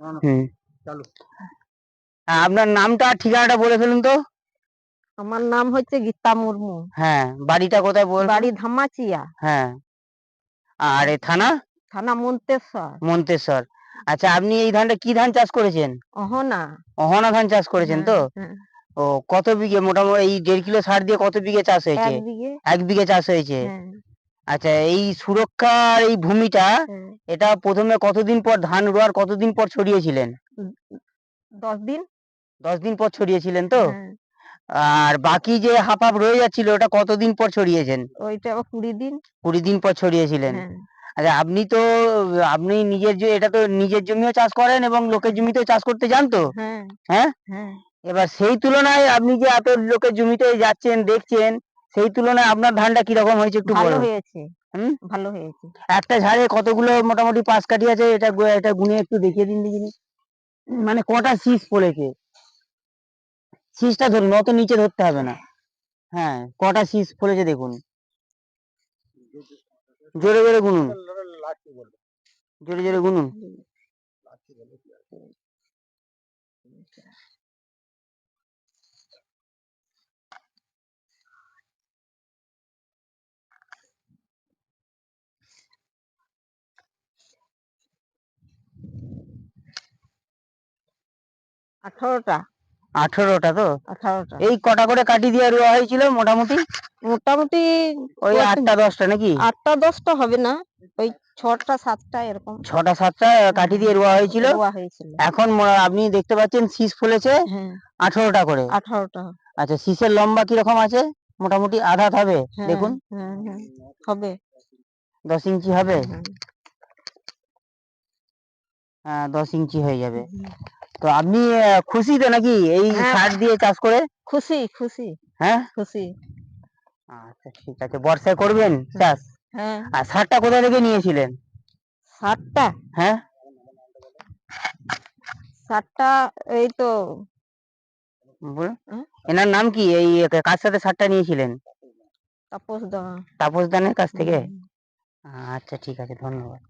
হুম। চালু। হ্যাঁ, আপনার নামটা আর ঠিকানাটা বলে ফেলুন তো। আমার নাম হচ্ছে গীতা মুর্মু। হ্যাঁ বাড়িটা কোথায় বল? বাড়ি ধামাচিয়া। হ্যাঁ। আর থানা? থানা মন্তেশ্বর। মন্তেশ্বর। আচ্ছা আপনি এই ধানটা কি ধান চাষ করেছেন? অহনা। অহনা ধান চাষ করেছেন তো? হ্যাঁ, ও কত বিঘে মোটামুটি এই দেড় কিলো সার দিয়ে কত বিঘে চাষ হ্যাঁ, হয়েছে? এক বিঘে। এক বিঘে চাষ হয়েছে? হ্যাঁ, আচ্ছা এই সুরক্ষার এই ভূমিটা। এটা প্রথমে কতদিন পর ধান রোয়ার কতদিন পর ছড়িয়েছিলেন? দশ দিন। দশ দিন পর ছড়িয়েছিলেন তো? হ্যাঁ, আর বাকি যে হাফ হাফ রয়ে যাচ্ছিল ওটা কতদিন পর ছড়িয়েছেন? ওইটা আবার কুড়ি দিন। কুড়ি দিন পর ছড়িয়েছিলেন। হ্যাঁ, আচ্ছা আপনি তো আপনি নিজের যে এটা তো নিজের জমিও চাষ করেন এবং লোকের জমিতেও চাষ করতে জান তো? হ্যাঁ? হ্যাঁ। এবার সেই তুলনায় আপনি যে এত লোকের জমিতে যাচ্ছেন দেখছেন সেই তুলনায় আপনার ধানটা কীরকম হয়েছে একটু ভালো হয়েছে। হুম? ভালো হয়েছে। একটা ঝাড়ে কতগুলো মোটামুটি পাঁচ কাঠি আছে এটা এটা গুনে একটু দেখিয়ে দিন দেখিনি। মানে কটা শীষ পড়েছে? শীষটা ধরুন অত নিচে ধরতে হবে না। হ্যাঁ কটা শীষ পড়েছে দেখুন। জোরে জোরে গুনুন। জোরে জোরে গুনুন। আঠারোটা। আঠেরোটা তো? আঠারোটা। এই কটা করে কাটি দিয়ে রোয়া হয়েছিল মোটামুটি? মোটামুটি ওই আটটা দশটা নাকি? আটটা দশটা হবে না ওই ছটা সাতটা এরকম। ছটা সাতটা কাঠি দিয়ে রোয়া হয়েছিল? এখন আপনি দেখতে পাচ্ছেন শীষ ফুলেছে আঠারোটা করে। আঠারোটা। আচ্ছা শীষের লম্বা কীরকম আছে? মোটামুটি আধা হবে হ্যাঁ, দেখুন। হ্যাঁ, হ্যাঁ, হবে। দশ ইঞ্চি হবে? হ্যাঁ, হ্যাঁ দশ ইঞ্চি হয়ে যাবে। তো আপনি খুশি তো নাকি? এই হ্যাঁ। সার দিয়ে চাষ করে? খুশি খুশি। হ্যাঁ? খুশি। আচ্ছা ঠিক আছে। বর্ষায় করবেন চাষ? হ্যাঁ। আর সারটা কোথা থেকে নিয়েছিলেন? সারটা? হ্যাঁ? সারটা এই তো হ্যাঁ? এনার নাম কি? এই কার সাথে সারটা নিয়েছিলেন? তাপস দা। তাপস দানের কাছ থেকে? আচ্ছা ঠিক আছে। ধন্যবাদ।